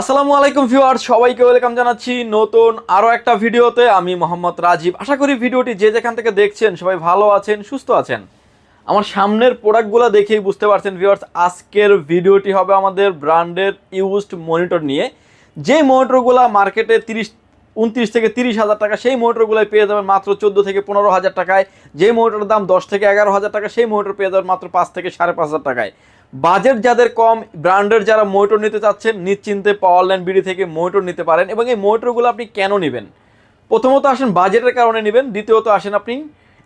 আসসালামু আলাইকুম ভিউয়ার সবাইকে ওয়েলকাম জানাচ্ছি নতুন আরও একটা ভিডিওতে। আমি মোহাম্মদ রাজীব। আশা করি ভিডিওটি যে যেখান থেকে দেখছেন সবাই ভালো আছেন, সুস্থ আছেন। আমার সামনের প্রোডাক্টগুলো দেখেই বুঝতে পারছেন ভিউয়ার্স, আজকের ভিডিওটি হবে আমাদের ব্র্যান্ডের ইউজড মনিটর নিয়ে। যে মনিটরগুলো মার্কেটে তিরিশ, উনত্রিশ থেকে তিরিশ হাজার টাকা, সেই মোটরগুলোই পেয়ে যাবেন মাত্র চোদ্দ থেকে পনেরো হাজার টাকায়। যে মোটরের দাম দশ থেকে এগারো হাজার টাকা, সেই মোটর পেয়ে যাবেন মাত্র পাঁচ থেকে সাড়ে পাঁচ হাজার টাকায়। বাজেট যাদের কম, ব্র্যান্ডের যারা মোটর নিতে চাচ্ছেন, নিশ্চিন্তে পাওয়ার ল্যান্ড বিডি থেকে মোটর নিতে পারেন এবং এই মোটরগুলো আপনি কেন নেবেন? প্রথমত আসেন বাজেটের কারণে নেবেন, দ্বিতীয়ত আসেন আপনি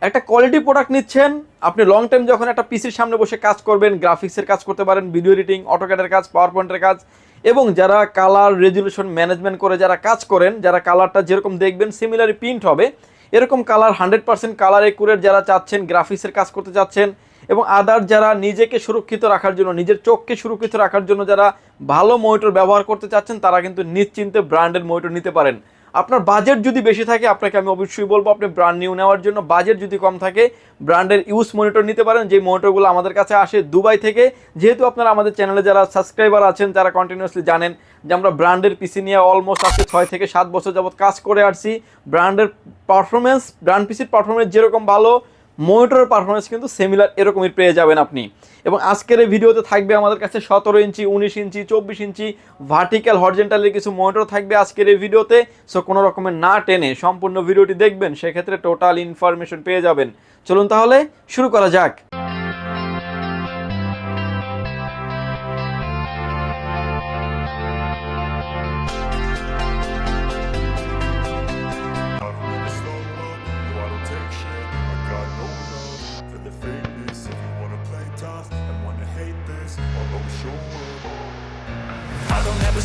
একটা কোয়ালিটি প্রোডাক্ট নিচ্ছেন, আপনি লং টাইম যখন একটা পিসির সামনে বসে কাজ করবেন গ্রাফিক্সের কাজ করতে পারেন ভিডিও এডিটিং অটোক্যাডের কাজ পাওয়ার পয়েন্টের কাজ, এবং যারা কালার রেজুলেশন ম্যানেজমেন্ট করে যারা কাজ করেন, যারা কালারটা যেরকম দেখবেন সিমিলারই প্রিন্ট হবে, এরকম colour hundred percent colour accurate যারা চাচ্ছেন গ্রাফিক্সের কাজ করতে চাচ্ছেন এবং আদার যারা নিজেকে সুরক্ষিত রাখার জন্য, নিজের চোখকে সুরক্ষিত রাখার জন্য যারা ভালো মনিটর ব্যবহার করতে চাচ্ছেন, তারা কিন্তু নিশ্চিন্তে ব্র্যান্ডের মনিটর নিতে পারেন। আপনার বাজেট যদি বেশি থাকে, আপনাকে আমি অবশ্যই বলব আপনি ব্র্যান্ড নিউ নেওয়ার জন্য বাজেট যদি কম থাকে ব্র্যান্ডের ইউজ মনিটর নিতে পারেন। যে মনিটরগুলো আমাদের কাছে আসে দুবাই থেকে, যেহেতু আপনারা আমাদের চ্যানেলে যারা সাবস্ক্রাইবার আছেন, যারা কন্টিনিউয়াসলি জানেন যে আমরা ব্র্যান্ডের পিসি নিয়ে অলমোস্ট আজকে ছয় থেকে সাত বছর যাবত কাজ করে আসছি। ব্র্যান্ডের পারফরমেন্স ব্র্যান্ড পিসির পারফরমেন্স যেরকম ভালো মনিটরের পারফরমেন্স কিন্তু সিমিলার এরকমই পেয়ে যাবেন আপনি। এবং আজকের এই ভিডিওতে থাকবে আমাদের কাছে সতেরো ইঞ্চি, উনিশ ইঞ্চি, চব্বিশ ইঞ্চি ভার্টিক্যাল হরজেন্টালের কিছু মনিটর থাকবে আজকের এই ভিডিওতে। সো কোনো রকমের না টেনে সম্পূর্ণ ভিডিওটি দেখবেন, সেক্ষেত্রে টোটাল ইনফরমেশন পেয়ে যাবেন। চলুন তাহলে শুরু করা যাক।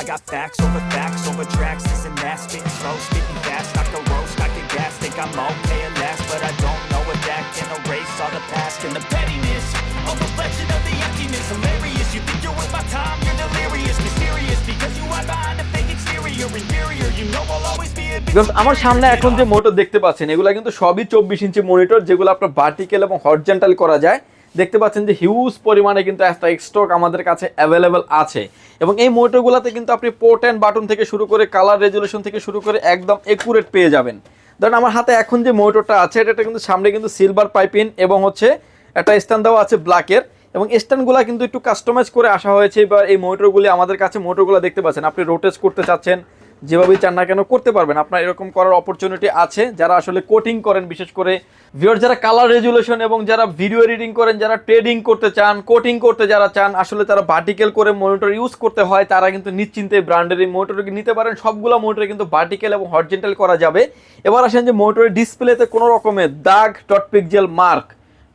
I got facts over facts over tracks, this and that, spitting slow, spitting fast, I can roast, I can gas, think I'm okay at last, but I don't know if that can erase all the past and the pettiness, a reflection of the emptiness, hilarious, you think you're worth my time, you're delirious, mysterious, because you hide behind a fake exterior, inferior, you know I'll always be a আমার সামনে এখন যে motor দেখতে পাচ্ছেন এগুলো কিন্তু সবই চব্বিশ ইঞ্চি মনিটর যেগুলো আপনার ভার্টিক্যাল এবং হরজেন্টাল করা যায় দেখতে পাচ্ছেন যে হিউজ পরিমাণে কিন্তু একটা স্টক আমাদের কাছে অ্যাভেলেবেল আছে। এবং এই মোটরগুলোতে কিন্তু আপনি পোর্ট অ্যান্ড বাটন থেকে শুরু করে কালার রেজুলেশন থেকে শুরু করে একদম একুরেট পেয়ে যাবেন। ধরেন আমার হাতে এখন যে মোটরটা আছে, এটা কিন্তু সামনে কিন্তু সিলভার পাইপিন এবং হচ্ছে একটা স্ট্যান্ড দেওয়া আছে ব্ল্যাকের এবং স্ট্যান্ডগুলো কিন্তু একটু কাস্টমাইজ করে আসা হয়েছে, এবার এই মোটরগুলি আমাদের কাছে মোটরগুলো দেখতে পাচ্ছেন। আপনি রোটেজ করতে চাচ্ছেন যেভাবেই চান না কেন, করতে পারবেন। আপনার এরকম করার অপরচুনিটি আছে। যারা আসলে কোটিং করেন, বিশেষ করে ভিওর যারা কালার রেজুলেশন এবং যারা ভিডিও এডিটিং করেন, যারা ট্রেডিং করতে চান কোটিং করতে যারা চান, আসলে তারা ভার্টিক্যাল করে মনিটর ইউজ করতে হয়। তারা কিন্তু নিশ্চিন্তে ব্র্যান্ডের এই মোটরকে নিতে পারেন। সবগুলো মোটরে কিন্তু ভার্টিক্যাল এবং হরজেন্টাল করা যাবে। এবার আসেন যে মোটরের ডিসপ্লেতে কোনো রকমের দাগ ডট পিকজেল মার্ক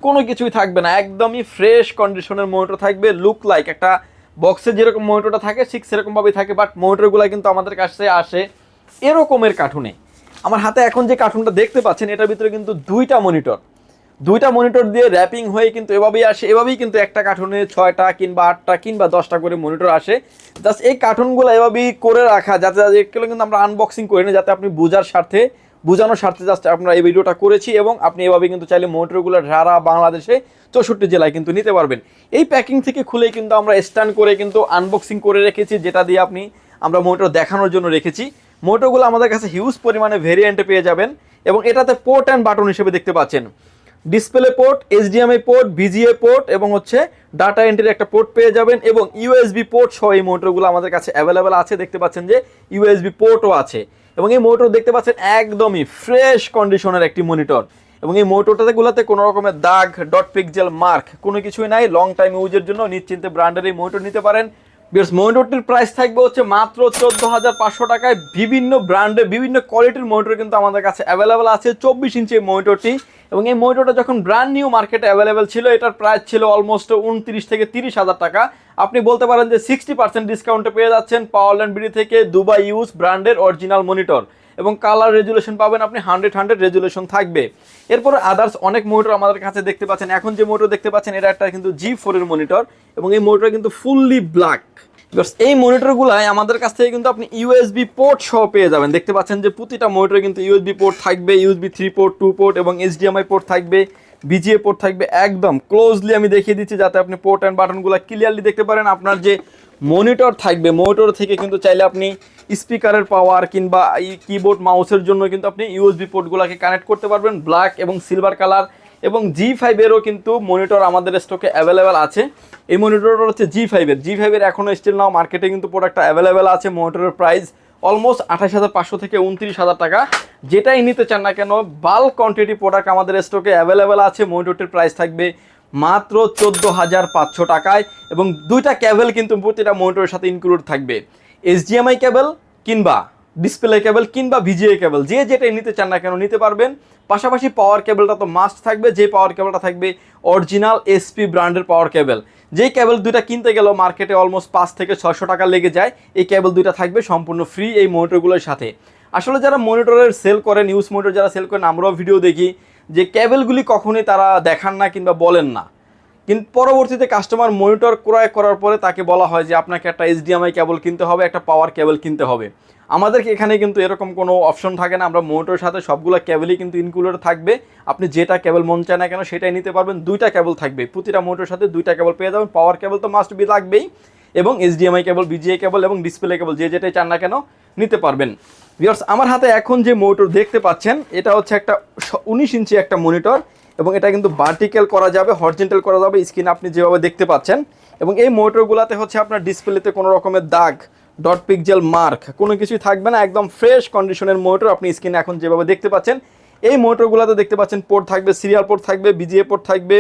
কোনো কিছুই থাকবে না। একদমই ফ্রেশ কন্ডিশনের মনিটর থাকবে লুক লাইক একটা বক্সে যেরকম মনিটরটা থাকে, ঠিক সেরকমভাবেই থাকে বাট মনিটরগুলো কিন্তু আমাদের কাছে আসে এরকমের কার্টুনে আমার হাতে এখন যে কার্টুনটা দেখতে পাচ্ছেন, এটার ভিতরে কিন্তু দুইটা মনিটর দুইটা মনিটর দিয়ে র্যাপিং হয়ে কিন্তু এভাবেই আসে, এভাবেই কিন্তু একটা কার্টুনে ছয়টা কিংবা আটটা কিংবা দশটা করে মনিটর আসে। জাস্ট এই কার্টুনগুলো এভাবেই করে রাখা, যাতে এগুলো কিন্তু আমরা আনবক্সিং করি না যাতে আপনি বোঝার স্বার্থে বোঝানোর স্বার্থে জাস্ট আমরা এই ভিডিওটা করেছি এবং আপনি এভাবে কিন্তু চাইলে মোটরগুলো সারা বাংলাদেশে চৌষট্টি জেলায় কিন্তু নিতে পারবেন। এই প্যাকিং থেকে খুলেই কিন্তু আমরা স্ট্যান্ড করে কিন্তু আনবক্সিং করে রেখেছি, যেটা দিয়ে আপনি আমরা মোটর দেখানোর জন্য রেখেছি। মোটরগুলো আমাদের কাছে হিউজ পরিমাণে ভেরিয়েন্টে পেয়ে যাবেন এবং এটাতে পোর্ট অ্যান্ড বাটন হিসেবে দেখতে পাচ্ছেন। Display port HDMI port VGA port এবং হচ্ছে ডাটা এন্ট্রির একটা পোর্ট পেয়ে যাবেন এবং ইউএসবি পোর্ট সহ এই মোটরগুলো আমাদের কাছে অ্যাভেলেবেল আছে। দেখতে পাচ্ছেন যে ইউএসবি পোর্টও আছে। এবং এই মোটর দেখতে পাচ্ছেন একদমই ফ্রেশ কন্ডিশনের একটি মনিটর এবং এই মোটরটাতে গুলাতে কোনো রকমের দাগ ডট পিকজেল মার্ক কোনো কিছুই নাই। লং টাইম ইউজের জন্য নিশ্চিন্তে ব্র্যান্ডের এই মোটর নিতে পারেন। বিকজ মনিটরটির প্রাইস থাকবে হচ্ছে মাত্র চোদ্দ হাজার পাঁচশো টাকায়। বিভিন্ন ব্র্যান্ডের বিভিন্ন কোয়ালিটির মনিটর কিন্তু আমাদের কাছে অ্যাভেলেবেল আছে। চব্বিশ ইঞ্চি এই মনিটরটি এবং এই মনিটরটা যখন ব্র্যান্ড নিউ মার্কেটে অ্যাভেলেবেল ছিল, এটার প্রাইস ছিল অলমোস্ট উনত্রিশ থেকে তিরিশ হাজার টাকা। আপনি বলতে পারেন যে সিক্সটি পার্সেন্ট ডিসকাউন্টে পেয়ে যাচ্ছেন পাওয়ারল্যান্ড বিডি থেকে দুবাই ইউজ ব্র্যান্ডের অরিজিনাল মনিটর এবং কালার রেজুলেশন পাবেন আপনি হান্ড্রেড হান্ড্রেড রেজুলেশন থাকবে। এরপর আদার্স অনেক মনিটর আমাদের কাছে দেখতে পাচ্ছেন। এখন যে মনিটর দেখতে পাচ্ছেন, এটা একটা কিন্তু জি ফোরের মনিটর এবং এই মনিটর কিন্তু ফুললি ব্ল্যাক এই মনিটরগুলাই আমাদের কাছ থেকে কিন্তু আপনি ইউএসবি পোর্ট সহ পেয়ে যাবেন। দেখতে পাচ্ছেন যে প্রতিটা মনিটরে কিন্তু ইউএসবি পোর্ট থাকবে USB three port two port এবং এইচডিএমআই পোর্ট থাকবে বিজিএ পোর্ট থাকবে একদম ক্লোজলি আমি দেখিয়ে দিচ্ছি যাতে আপনি পোর্ট অ্যান্ড বাটনগুলো ক্লিয়ারলি দেখতে পারেন। আপনার যে মনিটর থাকবে মনিটর থেকে কিন্তু চাইলে আপনি স্পিকারের পাওয়ার কিংবা কিবোর্ড মাউসের জন্য কিন্তু আপনি ইউএসবি পোর্টগুলোকে কানেক্ট করতে পারবেন। ব্ল্যাক এবং সিলভার কালার এবং জি ফাইভেরও কিন্তু মনিটর আমাদের স্টকে অ্যাভেলেবেল আছে। এই মনিটরটা হচ্ছে জি ফাইভের জি ফাইভের এখনও স্টিল নাও মার্কেটে কিন্তু প্রোডাক্টটা অ্যাভেলেবেল আছে মনিটরের প্রাইস অলমোস্ট আঠাশ হাজার পাঁচশো থেকে উনত্রিশ হাজার টাকা। যেটাই নিতে চান না কেন বাল্ক কোয়ান্টিটি প্রোডাক্ট আমাদের স্টকে অ্যাভেলেবেল আছে মনিটরটির প্রাইস থাকবে মাত্র চোদ্দ হাজার পাঁচশো টাকায় এবং দুইটা ক্যাবেল কিন্তু প্রতিটা মনিটরের সাথে ইনক্লুড থাকবে। এইচডিএমআই কেবল কিংবা ডিসপ্লে কেবল কিংবা ভিজিএ কেবল যে যেটাই নিতে চান না কেন, নিতে পারবেন। পাশাপাশি পাওয়ার কেবলটা তো মাস্ট থাকবে, যে পাওয়ার কেবলটা থাকবে অরিজিনাল এসপি ব্র্যান্ডের পাওয়ার কেবল যেই কেবল দুইটা কিনতে গেলেও মার্কেটে অলমোস্ট পাঁচ থেকে ছশো টাকা লেগে যায়, এই কেবল দুইটা থাকবে সম্পূর্ণ ফ্রি এই মনিটরগুলোর সাথে। আসলে যারা মনিটরের সেল করে নিউজ মনিটর যারা সেল করেন আমরাও ভিডিও দেখি, যে কেবলগুলি কখনোই তারা দেখান না কিংবা বলেন না। কিন্তু পরবর্তীতে কাস্টমার মনিটর ক্রয় করার পরে তাকে বলা হয় যে আপনাকে একটা এইচডিএমআই কেবল কিনতে হবে, একটা পাওয়ার কেবল কিনতে হবে। আমাদেরকে এখানে কিন্তু এরকম কোনো অপশন থাকে না, আমরা মনিটরের সাথে সবগুলো কেবলই কিন্তু ইনক্লুডেড থাকবে। আপনি যেটা কেবল মন চায় না কেন সেটাই নিতে পারবেন, দুইটা কেবল থাকবে। প্রতিটা মনিটরের সাথে দুইটা কেবল পেয়ে যাবেন পাওয়ার কেবল তো মাস্ট বি লাগবেই। এবং এইচডিএমআই কেবল বিজিএ কেবল এবং ডিসপ্লে কেবল যে যেটাই চান না কেন নিতে পারবেন। ভিউয়ার্স আমার হাতে এখন যে মনিটর দেখতে পাচ্ছেন, এটা হচ্ছে একটা উনিশ ইঞ্চি একটা মনিটর এবং এটা কিন্তু ভার্টিক্যাল করা যাবে হরিজেন্টাল করা যাবে স্ক্রিন আপনি যেভাবে দেখতে পাচ্ছেন। এবং এই মোটরগুলোতে হচ্ছে আপনার ডিসপ্লেতে কোনো রকমের দাগ ডট পিকজেল মার্ক কোনো কিছুই থাকবে না, একদম ফ্রেশ কন্ডিশনের মোটর আপনি স্ক্রিনে এখন যেভাবে দেখতে পাচ্ছেন। এই মোটরগুলোতে দেখতে পাচ্ছেন পোর্ট থাকবে সিরিয়াল পোর্ট থাকবে বিজিএ পোর্ট থাকবে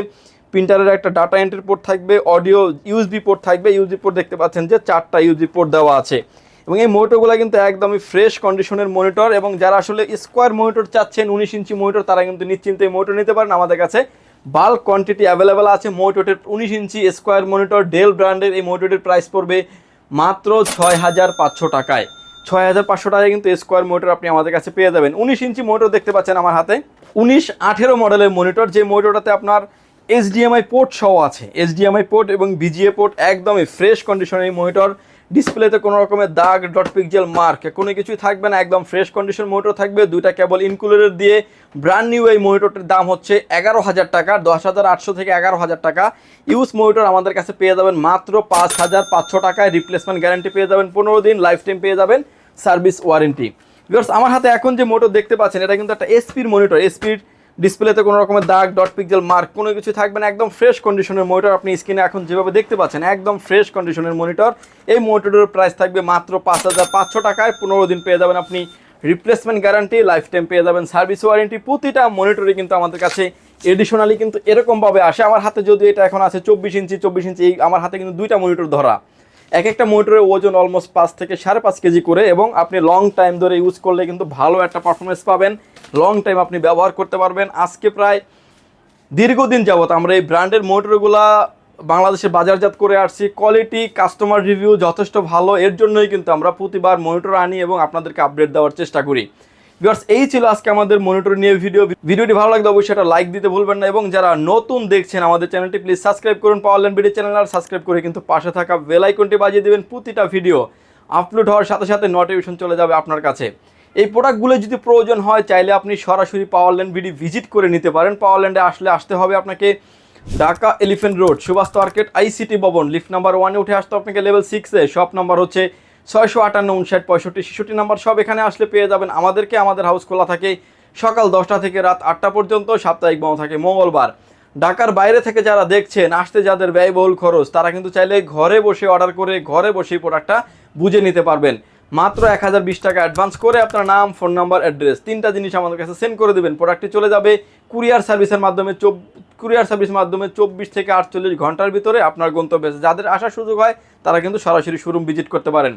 প্রিন্টারের একটা ডাটা এন্ট্রি পোর্ট থাকবে অডিও ইউএসবি পোর্ট থাকবে ইউএসবি পোর্ট দেখতে পাচ্ছেন যে চারটা ইউএসবি পোর্ট দেওয়া আছে। এবং এই মনিটরগুলো কিন্তু একদমই ফ্রেশ কন্ডিশনের মনিটর এবং যারা আসলে স্কোয়ার মনিটর চাচ্ছেন, উনিশ ইঞ্চি মনিটর তারা কিন্তু নিশ্চিন্তে এই মনিটর নিতে পারেন। আমাদের কাছে বাল্ক কোয়ান্টিটি অ্যাভেলেবেল আছে মনিটরের উনিশ ইঞ্চি স্কোয়ার মনিটর ডেল ব্র্যান্ডের এই মনিটরের প্রাইস পড়বে মাত্র ছয় হাজার পাঁচশো টাকায়। ছয় হাজার পাঁচশো টাকায় কিন্তু স্কোয়ার মনিটর আপনি আমাদের কাছে পেয়ে যাবেন। উনিশ ইঞ্চি মনিটর দেখতে পাচ্ছেন আমার হাতে। উনিশ, আঠেরো মডেলের মনিটর যে মনিটরটাতে আপনার এইচডিএমআই পোর্ট সহ আছে। এইচডিএমআই পোর্ট এবং বিজিএ পোর্ট একদমই ফ্রেশ কন্ডিশনের এই মনিটর ডিসপ্লেতে কোনো রকমের দাগ, ডট পিকজেল মার্ক কোনো কিছুই থাকবে না, একদম ফ্রেশ কন্ডিশন মনিটর থাকবে, দুইটা কেবল ইনক্লুডেড দিয়ে ব্র্যান্ড নিউ এই মনিটরটির দাম হচ্ছে এগারো হাজার টাকা, দশ হাজার আটশো থেকে এগারো হাজার টাকা। ইউজ মনিটর আমাদের কাছে পেয়ে যাবেন মাত্র পাঁচ হাজার পাঁচশো টাকায় রিপ্লেসমেন্ট গ্যারান্টি পেয়ে যাবেন পনেরো দিন লাইফ টাইম পেয়ে যাবেন সার্ভিস ওয়ারেন্টি বিকজ আমার হাতে এখন যে মোটর দেখতে পাচ্ছেন, এটা কিন্তু একটা এসপির মনিটর এসপির ডিসপ্লেতে কোনো রকমের দাগ ডট পিক্সেল মার্ক কোনো কিছু থাকবে না, একদম ফ্রেশ কন্ডিশনের মনিটর আপনি স্ক্রিনে এখন যেভাবে দেখতে পাচ্ছেন, একদম ফ্রেশ কন্ডিশনের মনিটর এই মনিটরের প্রাইস থাকবে মাত্র পাঁচ হাজার পাঁচশো টাকায়, পনেরো দিন পেয়ে যাবেন আপনি রিপ্লেসমেন্ট গ্যারান্টি লাইফ টাইম পেয়ে যাবেন সার্ভিস ওয়ারেন্টি প্রতিটা মনিটরে কিন্তু আমাদের কাছে এডিশনালি কিন্তু এরকমভাবে আসে। আমার হাতে যদি এটা এখন আছে চব্বিশ ইঞ্চি চব্বিশ ইঞ্চি, এই আমার হাতে কিন্তু দুইটা মনিটর ধরা। এক একটা মোটরের ওজন অলমোস্ট পাঁচ থেকে সাড়ে পাঁচ কেজি করে এবং আপনি লং টাইম ধরে ইউজ করলে কিন্তু ভালো একটা পারফরমেন্স পাবেন। লং টাইম আপনি ব্যবহার করতে পারবেন। আজকে প্রায় দীর্ঘদিন যাবত আমরা এই ব্র্যান্ডের মোটরগুলা বাংলাদেশে বাজারজাত করে আসছি। কোয়ালিটি কাস্টমার রিভিউ যথেষ্ট ভালো। এর জন্যই কিন্তু আমরা প্রতিবার মনিটর আনি এবং আপনাদেরকে আপডেট দেওয়ার চেষ্টা করি। ভিউয়ার্স, এই ছিল আজকে আমাদের মনিটর নিয়ে ভিডিও ভিডিওটি ভালো লাগলে অবশ্যই একটা লাইক দিতে ভুলবেন না এবং যারা নতুন দেখছেন আমাদের চ্যানেলটি প্লিজ সাবস্ক্রাইব করুন পাওয়ারল্যান্ড ভিডিও চ্যানেল আর সাবস্ক্রাইব করে কিন্তু পাশে থাকা বেল আইকনটি বাজিয়ে দেবেন প্রতিটা ভিডিও আপলোড হওয়ার সাথে সাথে নোটিফিকেশন চলে যাবে আপনার কাছে। এই প্রোডাক্টগুলো যদি প্রয়োজন হয়, চাইলে আপনি সরাসরি পাওয়ারল্যান্ড ভিডি ভিজিট করে নিতে পারেন। পাওয়ারল্যান্ডে আসলে আসতে হবে আপনাকে Dhaka elephant road Subhash market ICT Bhaban. Lift number ওয়ানে উঠে আসতে আপনাকে লেভেল সিক্সে শপ নাম্বার হচ্ছে ছয়শো আটান্ন, উনষাট, পঁয়ষট্টি, ছেষট্টি নাম্বার সব এখানে আসলে পেয়ে যাবেন। আমাদেরকে আমাদের হাউস খোলা থাকে সকাল দশটা থেকে রাত আটটা পর্যন্ত, সাপ্তাহিক বন্ধ থাকে মঙ্গলবার। ঢাকার বাইরে থেকে যারা দেখছেন, আসতে যাদের ব্যয়বহুল খরচ, তারা কিন্তু চাইলে ঘরে বসে অর্ডার করে ঘরে বসেই প্রোডাক্টটা বুঝে নিতে পারবেন। মাত্র এক হাজার বিশ টাকা অ্যাডভান্স করে আপনার নাম ফোন নাম্বার অ্যাড্রেস তিনটা জিনিস আমাদের কাছে সেন্ড করে দেবেন। প্রোডাক্টটি চলে যাবে কুরিয়ার সার্ভিসের মাধ্যমে, চব কুরিয়ার সার্ভিসের মাধ্যমে চব্বিশ থেকে আটচল্লিশ ঘণ্টার ভিতরে আপনার গন্তব্যে। যাদের আসার সুযোগ হয়, তারা কিন্তু সরাসরি শোরুম ভিজিট করতে পারেন।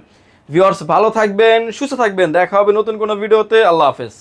ভিওর্স ভালো থাকবেন, সুস্থ থাকবেন। দেখা হবে নতুন কোনো ভিডিওতে আল্লাহ হাফেজ।